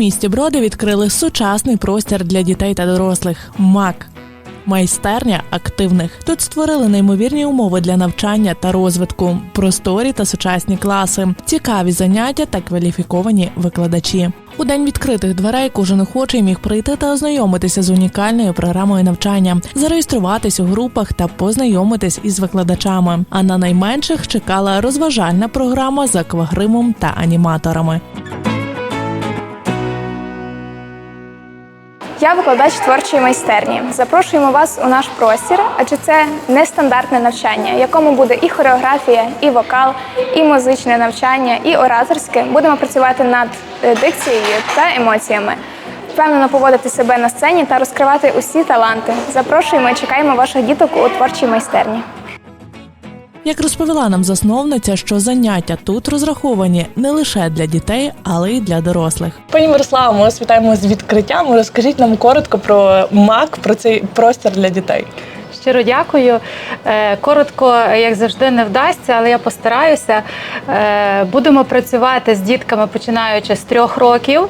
місті Броди відкрили сучасний простір для дітей та дорослих МАК. Майстерня активних тут створили неймовірні умови для навчання та розвитку, просторі та сучасні класи, цікаві заняття та кваліфіковані викладачі. У день відкритих дверей кожен охочий міг прийти та ознайомитися з унікальною програмою навчання, зареєструватись у групах та познайомитись із викладачами. А на найменших чекала розважальна програма з аквагримом та аніматорами. Я викладач творчої майстерні. Запрошуємо вас у наш простір, адже це нестандартне навчання, якому буде і хореографія, і вокал, і музичне навчання, і ораторське. Будемо працювати над е, дикцією та емоціями. Впевнено поводити себе на сцені та розкривати усі таланти. Запрошуємо і чекаємо ваших діток у творчій майстерні. Як розповіла нам засновниця, що заняття тут розраховані не лише для дітей, але й для дорослих. Пані Мирослава, ми вас вітаємо з відкриттям. Розкажіть нам коротко про МАК, про цей простір для дітей. Щиро дякую. Е, Коротко, як завжди, не вдасться, але я постараюся. Е, Будемо працювати з дітками, починаючи з трьох років,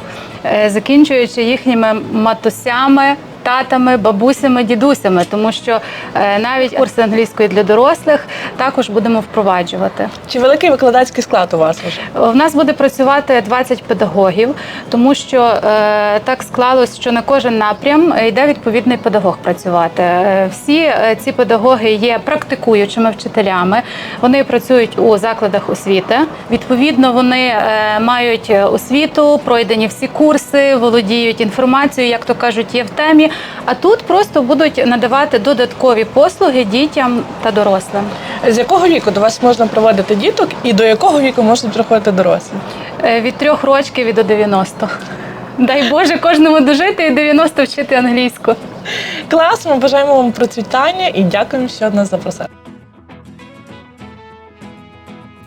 е, закінчуючи їхніми матусями. Татами, бабусями, дідусями, тому що е, навіть курси англійської для дорослих також будемо впроваджувати. Чи великий викладацький склад у вас вже? В нас буде працювати 20 педагогів, тому що е, так склалось, що на кожен напрям йде відповідний педагог працювати. Е, Всі ці педагоги є практикуючими вчителями. Вони працюють у закладах освіти. Відповідно, вони е, мають освіту, пройдені всі курси, володіють інформацією, як то кажуть, є в темі. А тут просто будуть надавати додаткові послуги дітям та дорослим. З якого віку до вас можна проводити діток і до якого віку можуть приходити дорослі? Е, Від трьох рочків і до 90. Дай Боже кожному дожити і 90 вчити англійську. Клас, ми бажаємо вам процвітання і дякуємо, що нас запросили.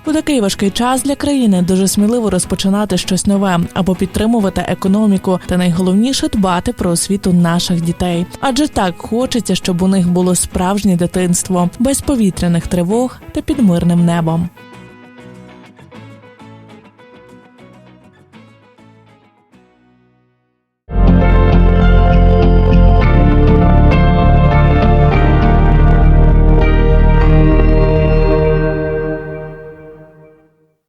У такий важкий час для країни дуже сміливо розпочинати щось нове або підтримувати економіку, та найголовніше дбати про освіту наших дітей. Адже так хочеться, щоб у них було справжнє дитинство без повітряних тривог та під мирним небом.